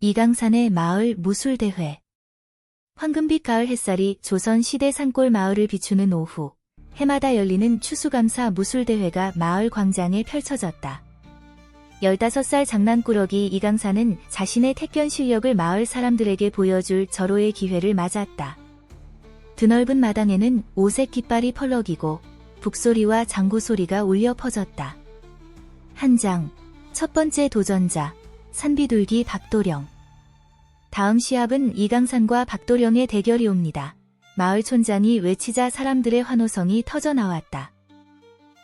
이강산의 마을 무술대회. 황금빛 가을 햇살이 조선 시대 산골 마을을 비추는 오후, 해마다 열리는 추수감사 무술대회가 마을 광장에 펼쳐졌다. 15살 장난꾸러기 이강산은 자신의 택견 실력을 마을 사람들에게 보여줄 절호의 기회를 맞았다. 드넓은 마당에는 오색 깃발이 펄럭이고 북소리와 장구 소리가 울려 퍼졌다. 한 장, 첫 번째 도전자, 산비둘기 박도령. 다음 시합은 이강산과 박도령의 대결이 옵니다. 마을 촌장이 외치자 사람들의 환호성이 터져 나왔다.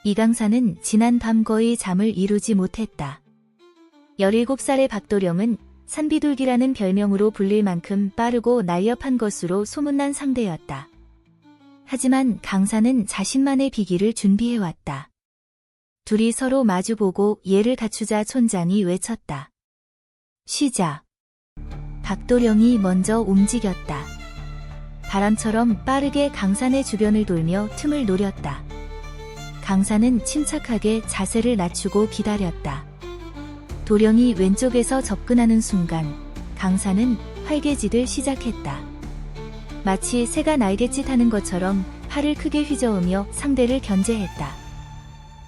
이강산은 지난 밤 거의 잠을 이루지 못했다. 17살의 박도령은 산비둘기라는 별명으로 불릴 만큼 빠르고 날렵한 것으로 소문난 상대였다. 하지만 강산은 자신만의 비기를 준비해왔다. 둘이 서로 마주보고 예를 갖추자 촌장이 외쳤다. 시작. 박도령이 먼저 움직였다. 바람처럼 빠르게 강산의 주변을 돌며 틈을 노렸다. 강산은 침착하게 자세를 낮추고 기다렸다. 도령이 왼쪽에서 접근하는 순간 강산은 활개짓을 시작했다. 마치 새가 날갯짓하는 것처럼 팔을 크게 휘저으며 상대를 견제했다.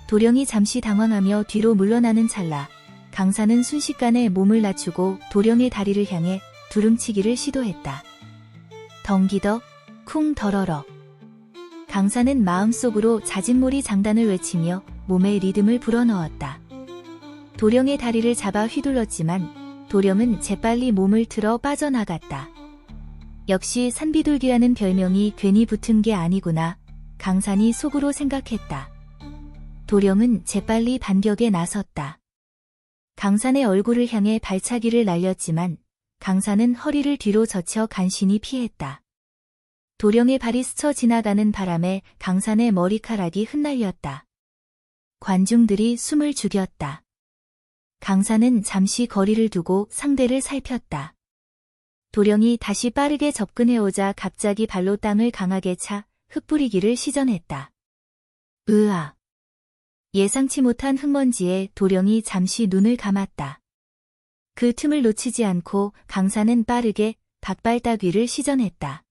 도령이 잠시 당황하며 뒤로 물러나는 찰나 강산은 순식간에 몸을 낮추고 도령의 다리를 향해 두름치기를 시도했다. 덩기덕, 쿵 더러러. 강산은 마음속으로 자진몰이 장단을 외치며 몸에 리듬을 불어넣었다. 도령의 다리를 잡아 휘둘렀지만 도령은 재빨리 몸을 틀어 빠져나갔다. 역시 산비둘기라는 별명이 괜히 붙은 게 아니구나. 강산이 속으로 생각했다. 도령은 재빨리 반격에 나섰다. 강산의 얼굴을 향해 발차기를 날렸지만 강산은 허리를 뒤로 젖혀 간신히 피했다. 도령의 발이 스쳐 지나가는 바람에 강산의 머리카락이 흩날렸다. 관중들이 숨을 죽였다. 강산은 잠시 거리를 두고 상대를 살폈다. 도령이 다시 빠르게 접근해오자 갑자기 발로 땅을 강하게 차 흙뿌리기를 시전했다. 으아. 예상치 못한 흙먼지에 도령이 잠시 눈을 감았다. 그 틈을 놓치지 않고 강산은 빠르게 닭발따귀를 시전했다.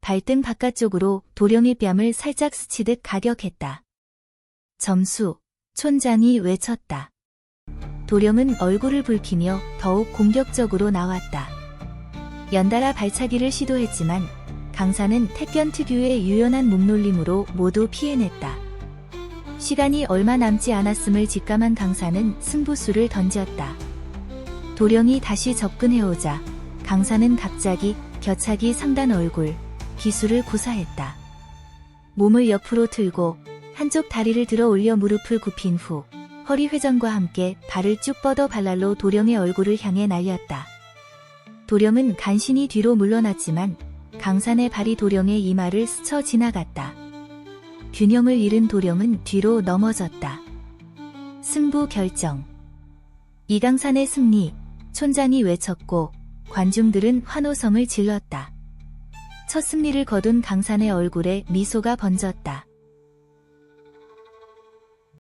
발등 바깥쪽으로 도령의 뺨을 살짝 스치듯 가격했다. 점수, 촌장이 외쳤다. 도령은 얼굴을 붉히며 더욱 공격적으로 나왔다. 연달아 발차기를 시도했지만 강산은 택견 특유의 유연한 몸놀림으로 모두 피해냈다. 시간이 얼마 남지 않았음을 직감한 강산은 승부수를 던졌다. 도령이 다시 접근해오자 강산은 갑자기 겨차기 상단 얼굴, 기술을 구사했다. 몸을 옆으로 틀고 한쪽 다리를 들어 올려 무릎을 굽힌 후 허리 회전과 함께 발을 쭉 뻗어 발랄로 도령의 얼굴을 향해 날렸다. 도령은 간신히 뒤로 물러났지만 강산의 발이 도령의 이마를 스쳐 지나갔다. 균형을 잃은 도령은 뒤로 넘어졌다. 승부 결정. 이강산의 승리, 촌장이 외쳤고 관중들은 환호성을 질렀다. 첫 승리를 거둔 강산의 얼굴에 미소가 번졌다.